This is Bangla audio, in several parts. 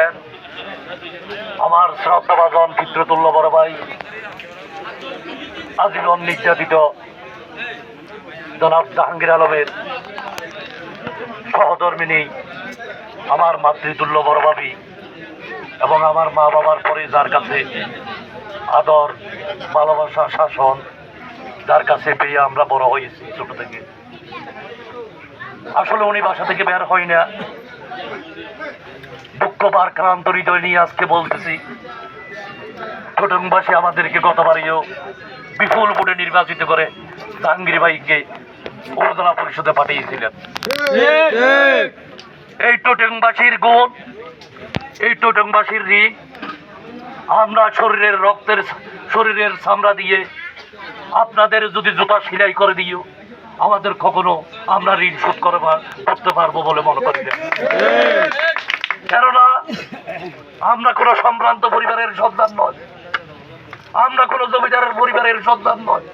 গেলেন আমার শ্রদ্ধাভাজন চিত্রতুল্য বড় ভাই। আজীবন নির্যাতিত জনাব জাহাঙ্গীর আলমের সহধর্মিনী, আমার মাতৃতুল্য বড় ভাবি এবং আমার মা বাবার পরে যার কাছে আদর, ভালোবাসা, শাসন, যার কাছে পেয়ে আমরা বড় হয়েছি ছোট থেকে। আসলে উনি বাসা থেকে বের হয় না। দুঃখ ক্রান্ত হৃদয় নিয়ে আজকে বলতেছি। ছোটংবাসী আমাদেরকে গতবারেও বিপুল ভোটে নির্বাচিত করে জাহাঙ্গীর ভাইকে উপজেলা পরিষদে পাঠিয়েছিলেন। এই টোটেংবাসীর গুণ, এই টোটেংবাসীর ঋণ, আমরা শরীরের রক্তের শরীরের চামড়া দিয়ে আপনাদের যদি জুতা সিলাই করে দিও, আমাদের কখনো আমরা ঋণ শোধ করে করতে পারব বলে মনে করি না। কেননা আমরা কোনো সম্ভ্রান্ত পরিবারের সন্তান নয়। আমরা কোনো জমিদারের পরিবারের সন্তান নয়।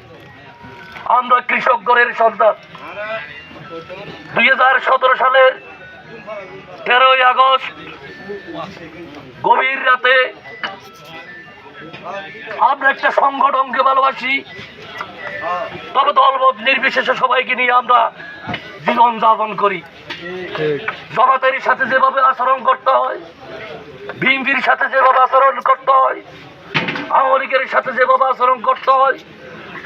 আমরা কৃষক ঘরের সন্তান। দুই হাজার সতেরো সালের তেরোই আগস্ট গভীর রাতে আমরা একটা সংগঠনকে ভালোবাসি। তবে দলমত নির্বিশেষে সবাইকে নিয়ে আমরা জীবন যাপন করি জমাতের সাথে যেভাবে আচরণ করতে হয় বিএনপির সাথে যেভাবে আচরণ করতে হয়, আওয়ামী লীগের সাথে যেভাবে আচরণ করতে হয়,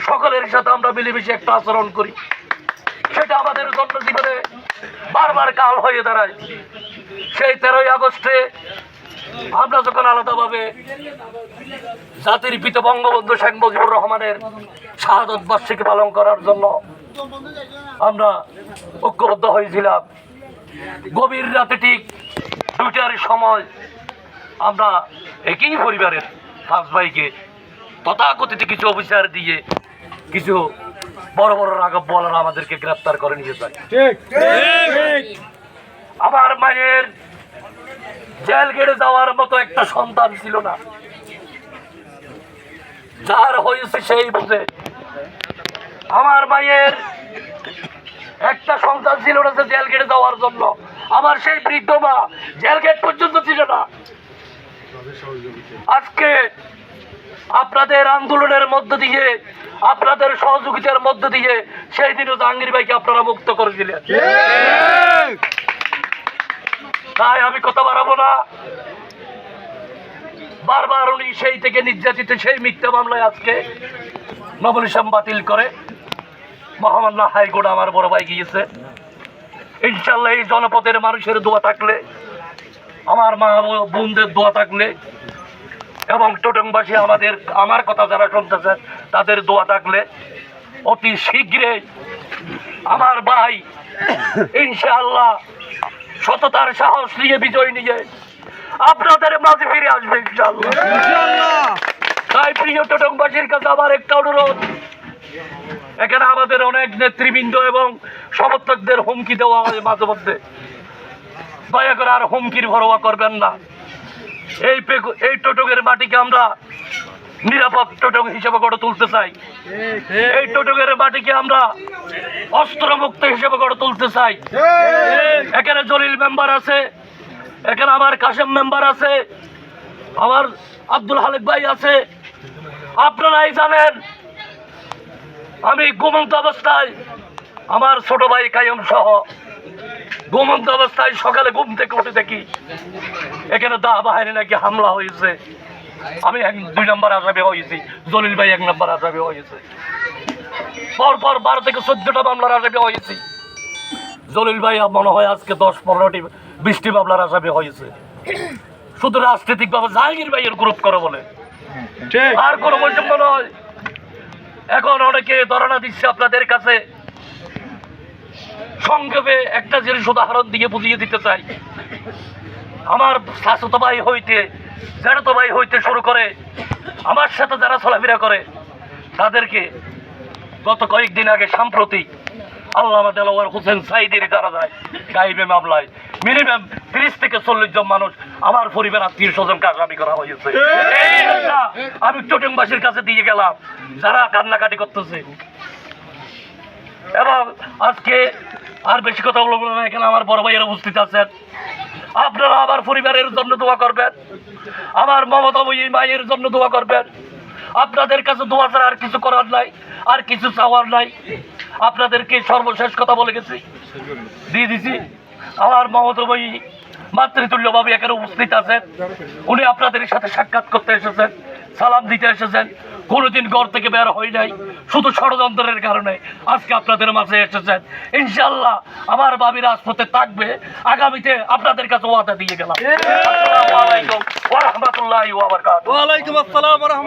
সকলের সাথে আমরা মিলেমিশে একটা আচরণ করি। সেটা আমাদের জন্য জীবনে বারবার কাল হয়ে দাঁড়ায়। সেই তেরোই আগস্টে আমরা যখন আলাদাভাবে জাতির পিত বঙ্গবন্ধু শেখ মুজিবুর রহমানের শাহাদত বার্ষিকী পালন করার জন্য আমরা ঐক্যবদ্ধ হয়েছিলাম। গভীর রাতে ঠিক দুটার সময় আমরা একই পরিবারের পাঁচ ভাইকে তথাকথিত কিছু অফিসার দিয়ে কিছু বড় বড় রাগব বলারা আমাদেরকে গ্রেপ্তার করে নিয়ে যায়। আমার মায়ের জেল গেড়ে যাওয়ার মতো একটা সন্তান ছিল না। যার হয়েছে সেই বুঝে আমার মায়ের একটা সন্তান ছিল না যে জেল গেটে যাওয়ার জন্য। আমার সেই বৃদ্ধ মা জেল গেট পর্যন্ত ছিল না। আজকে আপনাদের আন্দোলনের মধ্য দিয়ে আপনাদের সহযোগিতার মধ্য দিয়ে সেই দিনও জাহাঙ্গীর ভাইকে আপনারা মুক্ত করেছিলেন তাই আমি কথা বাড়াবো না। বারবার উনি সেই থেকে নির্যাতিত সেই মিথ্যা মামলায় আজকে নবল ইসলাম বাতিল করে। মহামান্য হাইকোর্ট আমার বড় ভাই গিয়েছে। ইনশাল্লাহ এই জনপদের মানুষের দোয়া থাকলে আমার মা বোনদের দোয়া থাকলে এবং টোটংবাসী আমাদের আমার কথা যারা শুনতেছে তাদের দোয়া থাকলে অতি শীঘ্রই আমার ভাই ইনশাআল্লাহ সততার সাহস নিয়ে বিজয় নিয়ে আপনাদের মাঝে ফিরে আসবে ইনশাআল্লাহ। তাই প্রিয় টোটংবাসীর কাছে আমার একটা অনুরোধ। এখানে আমাদের অনেক নেতৃবৃন্দ এবং সমর্থকদের হুমকি দেওয়া হয় মাঝে মধ্যে। দয়া করে আর হুমকির ভরোয়া করবেন না। এই এই টোটকের মাটিকে আমরা নিরাপদ টোটক হিসেবে গড়ে তুলতে চাই। এই টোটকের মাটিকে আমরা অস্ত্রমুক্ত হিসেবে গড়ে তুলতে চাই। এখানে জলিল মেম্বার আছে, এখানে আমার কাশেম মেম্বার আছে, আমার আব্দুল হালিক ভাই আছে। আপনারাই জানেন, আমি ঘুমন্ত অবস্থায় আমার ছোট ভাই কায়ম সহ ঘুমন্ত অবস্থায় সকালে ঘুম থেকে উঠে দেখি এখানে দা বাহিনী নাকি হামলা হয়েছে। আমি এক দুই নম্বর আসামি হয়েছি জলিল ভাই এক নম্বর আসামি হয়েছে। পর পর বারো থেকে চোদ্দটা মামলার আসামি হয়েছি। জলিল ভাই মনে হয় আজকে দশ পনেরোটি বিশটি মামলার আসামি হয়েছে। শুধু রাজনৈতিকভাবে জাহাঙ্গীর ভাইয়ের গ্রুপ করে বলে। আর কোনো বৈষম্য নয়। এখন অনেকে ধরনা দিচ্ছে আপনাদের কাছে সংক্ষেপে একটা জিনিস উদাহরণ দিয়ে বুঝিয়ে দিতে চাই। আমার শাশুত ভাই হইতে জ্যাঠত ভাই হইতে শুরু করে আমার সাথে যারা চলাফেরা করে তাদেরকে গত কয়েকদিন আগে সাম্প্রতিক আল্লামা দেলোয়ার হোসেন সাইদের যারা যায় গাইবে মামলায় মিনিমাম তিরিশ থেকে চল্লিশ জন মানুষ আমার পরিবার আত্মীয় স্বজনকে আসামি করা হয়েছে। আমি চটিংবাসীর কাছে দিয়ে গেলাম যারা কান্নাকাটি করতেছে। এবং আজকে আর বেশি কথা বলব না, এখানে আমার বড় ভাইয়ের উপস্থিত আছেন। আপনারা আমার পরিবারের জন্য দোয়া করবেন। আমার মমতাময়ী মায়ের জন্য দোয়া করবেন। আপনাদের কাছে দোয়া ছাড়া আর কিছু করার নাই, আর কিছু চাওয়ার নাই। আপনাদেরকে সর্বশেষ কথা বলে গেছি, দিয়ে দিছি। আমার মমতাময়ী মাতৃতুল্যভাবে এখানে উপস্থিত আছেন। উনি আপনাদের সাথে সাক্ষাৎ করতে এসেছেন, সালাম দিতে এসেছেন। কোনোদিন ঘর থেকে বের হয় নাই শুধু ষড়যন্ত্রের কারণে আজকে আপনাদের মাঝে এসেছেন। ইনশাল্লাহ আমার বাবি রাজপথে থাকবে। আগামীতে আপনাদের কাছে ওয়াদা দিয়ে গেলাম। আসসালামু আলাইকুম ওয়া রাহমাতুল্লাহি ওয়া বারাকাতুহু। ওয়ালাইকুম আসসালাম